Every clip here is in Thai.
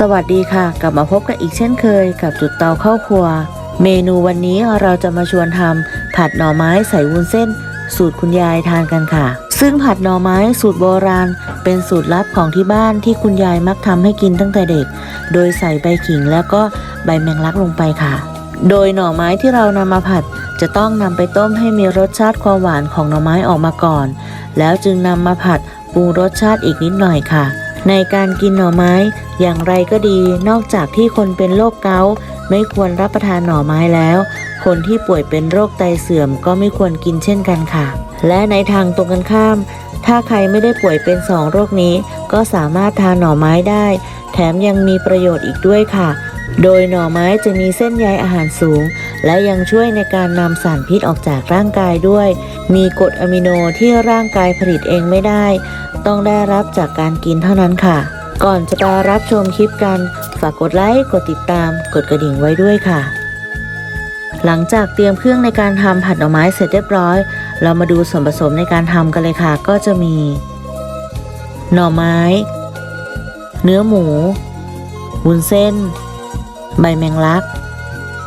สวัสดีค่ะ กลับมาพบกันอีกเช่นเคย กับจุดเตาเข้าครัว เมนูวันนี้เราจะมาชวนทำผัดหน่อไม้ใส่วุ้นเส้น สูตรคุณยายทานกันค่ะ ซึ่งผัดหน่อไม้สูตรโบราณ เป็นสูตรลับของที่บ้านที่คุณยายมักทำให้กินตั้งแต่เด็ก โดยใส่ใบขิงแล้วก็ใบแมงลักลงไปค่ะ โดยหน่อไม้ที่เรานำมาผัด จะต้องนำไปต้มให้มีรสชาติความหวานของหน่อไม้ออกมาก่อน แล้วจึงนำมาผัดปรุงรสชาติอีกนิดหน่อยค่ะ ในการกินหน่อไม้อย่างไรก็ดี นอกจากที่คนเป็นโรคเกาต์ไม่ควรรับประทานหน่อไม้แล้ว คนที่ป่วยเป็นโรคไตเสื่อมก็ไม่ควรกินเช่นกันค่ะ และในทางตรงกันข้าม ถ้าใครไม่ได้ป่วยเป็นสองโรคนี้ ก็สามารถทานหน่อไม้ได้ แถมยังมีประโยชน์อีกด้วยค่ะ โดยหน่อไม้จะมีเส้นใยอาหารสูง และยังช่วยในการนำสารพิษออกจากร่างกายด้วย มีกรดอะมิโนที่ร่างกายผลิตเองไม่ได้ ต้องได้รับจากการกินเท่านั้นค่ะ ก่อนจะไปรับชมคลิปกัน ฝากกดไลค์กดติดตาม กดกระดิ่งไว้ด้วยค่ะ หลังจากเตรียมเครื่องในการทำผัดหน่อไม้เสร็จเรียบร้อย เรามาดูส่วนผสมในการทำกันเลยค่ะ ก็จะมี หน่อไม้ เนื้อหมูวุ้นเส้น ใบแมงลัก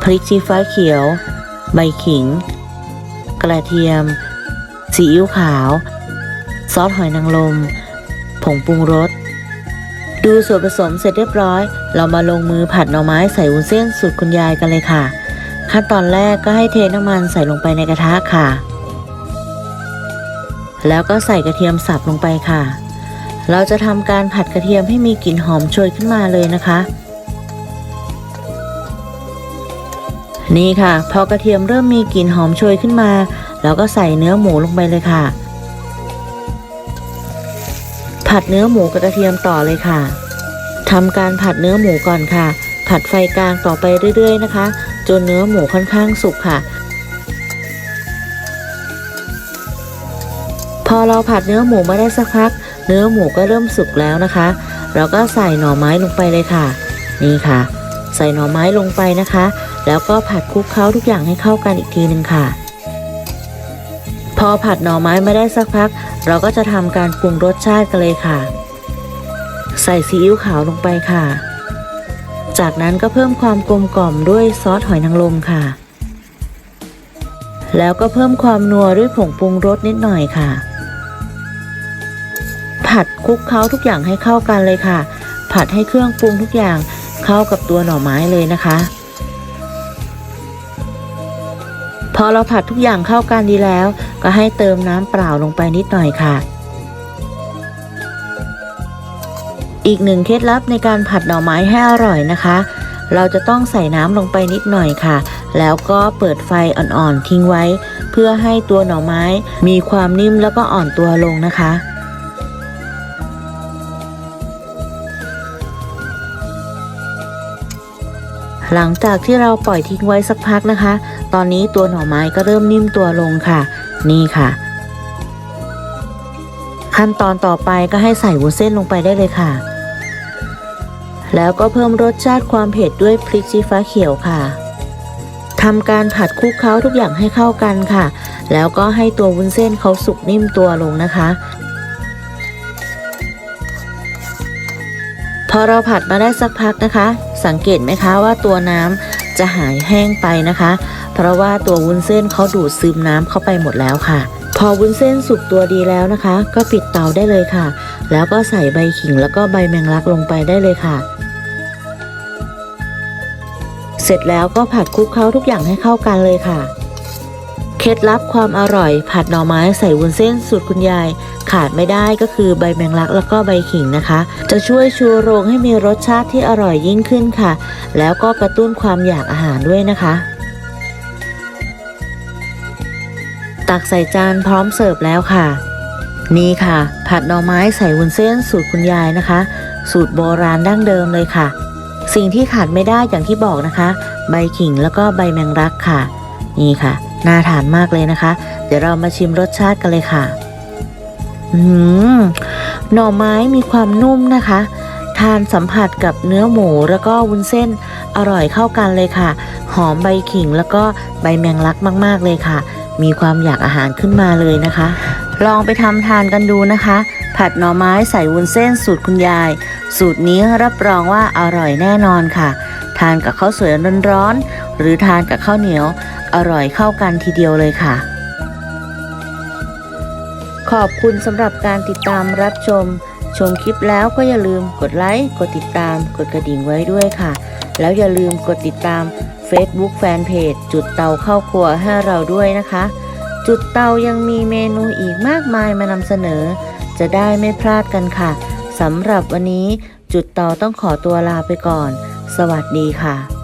พริกชี้ฟ้าเขียว ใบขิง กระเทียมซีอิ๊วขาว ซอสหอยนางรมผงปรุงรส ดูส่วนผสมเสร็จเรียบร้อย เรามาลงมือผัดหน่อไม้ใส่วุ้นเส้นสูตรคุณยายกันเลยค่ะ ขั้นตอนแรกก็ให้เทน้ำมันใส่ลงไปในกระทะค่ะ แล้วก็ใส่กระเทียมสับลงไปค่ะ เราจะทำการผัดกระเทียมให้มีกลิ่นหอมโชยขึ้นมาเลยนะคะ นี่ค่ะ พอกระเทียมเริ่มมีกลิ่นหอมโชยขึ้นมา เราก็ใส่เนื้อหมูลงไปเลยค่ะ ผัดเนื้อหมูกับกระเทียมต่อเลยค่ะทำการผัดเนื้อหมูก่อนค่ะ ผัดไฟกลางต่อไปเรื่อย ๆ นะคะ จนเนื้อหมูค่อนข้างสุกค่ะ พอเราผัดเนื้อหมูมาได้สักพัก เนื้อหมูก็เริ่มสุกแล้วนะคะ เราก็ใส่หน่อไม้ลงไปเลยค่ะ นี่ค่ะ ใส่หน่อไม้ลงไปนะคะ แล้วก็ผัดคลุกเคล้าทุกอย่างให้เข้ากันอีกทีหนึ่งค่ะ พอผัดหน่อไม้มาได้สักพัก เราก็จะทำการปรุงรสชาติกันเลยค่ะ ใส่ซีอิ๊วขาวลงไปค่ะ จากนั้นก็เพิ่มความกลมกล่อมด้วยซอสหอยนางรมค่ะ แล้วก็เพิ่มความนัวด้วยผงปรุงรสนิดหน่อยค่ะ ผัดคลุกเคล้าทุกอย่างให้เข้ากันเลยค่ะ ผัดให้เครื่องปรุงทุกอย่างเข้ากับตัวหน่อไม้เลยนะคะ พอเราผัดทุกอย่างเข้ากันดีแล้ว ก็ให้เติมน้ำเปล่าลงไปนิดหน่อยค่ะ อีกหนึ่งเคล็ดลับในการผัดหน่อไม้ให้อร่อยนะคะ เราจะต้องใส่น้ำลงไปนิดหน่อยค่ะ แล้วก็เปิดไฟอ่อนๆทิ้งไว้ เพื่อให้ตัวหน่อไม้มีความนิ่มแล้วก็อ่อนตัวลงนะคะ หลังจากที่เราปล่อยทิ้งไว้สักพักนะคะ ตอนนี้ตัวหน่อไม้ก็เริ่มนิ่มตัวลงค่ะ นี่ค่ะ ขั้นตอนต่อไปก็ให้ใส่วุ้นเส้นลงไปได้เลยค่ะ แล้วก็เพิ่มรสชาติความเผ็ดด้วยพริกชี้ฟ้าเขียวค่ะทำการผัดคลุกเคล้าทุกอย่างให้เข้ากันค่ะ แล้วก็ให้ตัววุ้นเส้นเขาสุกนิ่มตัวลงนะคะ พอเราผัดมาได้สักพักนะคะ สังเกตไหมคะว่าตัวน้ำจะหายแห้งไปนะคะ เพราะว่าตัววุ้นเส้นเขาดูดซึมน้ำเข้าไปหมดแล้วค่ะ พอวุ้นเส้นสุกตัวดีแล้วนะคะ ก็ปิดเตาได้เลยค่ะ แล้วก็ใส่ใบขิงแล้วก็ใบแมงลักลงไปได้เลยค่ะ เสร็จแล้วก็ผัดคลุกเคล้าทุกอย่างให้เข้ากันเลยค่ะ เคล็ดลับความอร่อย ผัดหน่อไม้ใส่วุ้นเส้นสูตรคุณยาย ขาดไม่ได้ก็คือใบแมงลักแล้วก็ใบขิงนะคะ จะช่วยชูโรงให้มีรสชาติที่อร่อยยิ่งขึ้นค่ะ แล้วก็กระตุ้นความอยากอาหารด้วยนะคะ ตักใส่จานพร้อมเสิร์ฟแล้วค่ะ นี่ค่ะ ผัดหน่อไม้ใส่วุ้นเส้นสูตรคุณยายนะคะ สูตรโบราณดั้งเดิมเลยค่ะ สิ่งที่ขาดไม่ได้อย่างที่บอกนะคะ ใบขิงแล้วก็ใบแมงลักค่ะ นี่ค่ะ น่าทานมากเลยนะคะ เดี๋ยวเรามาชิมรสชาติกันเลยค่ะอืมหน่อไม้มีความนุ่มนะคะ ทานสัมผัสกับเนื้อหมูแล้วก็วุ้นเส้นอร่อยเข้ากันเลยค่ะ หอมใบขิงแล้วก็ใบแมงลักมาก ๆเลยค่ะ มีความอยากอาหารขึ้นมาเลยนะคะ ลองไปทำทานกันดูนะคะ ผัดหน่อไม้ใส่วุ้นเส้นสูตรคุณยาย สูตรนี้รับรองว่าอร่อยแน่นอนค่ะ ทานกับข้าวสวยร้อนๆหรือทานกับข้าวเหนียว อร่อยเข้ากันทีเดียวเลยค่ะ ขอบคุณสำหรับการติดตามรับชม ชมคลิปแล้วก็อย่าลืมกดไลค์กดติดตาม กดกระดิ่งไว้ด้วยค่ะ แล้วอย่าลืมกดติดตาม Facebook Fanpage จุดเตาเข้าครัวให้เราด้วยนะคะ จุดเตายังมีเมนูอีกมากมายมานำเสนอ จะได้ไม่พลาดกันค่ะสำหรับวันนี้จุดเตาต้องขอตัวลาไปก่อน สวัสดีค่ะ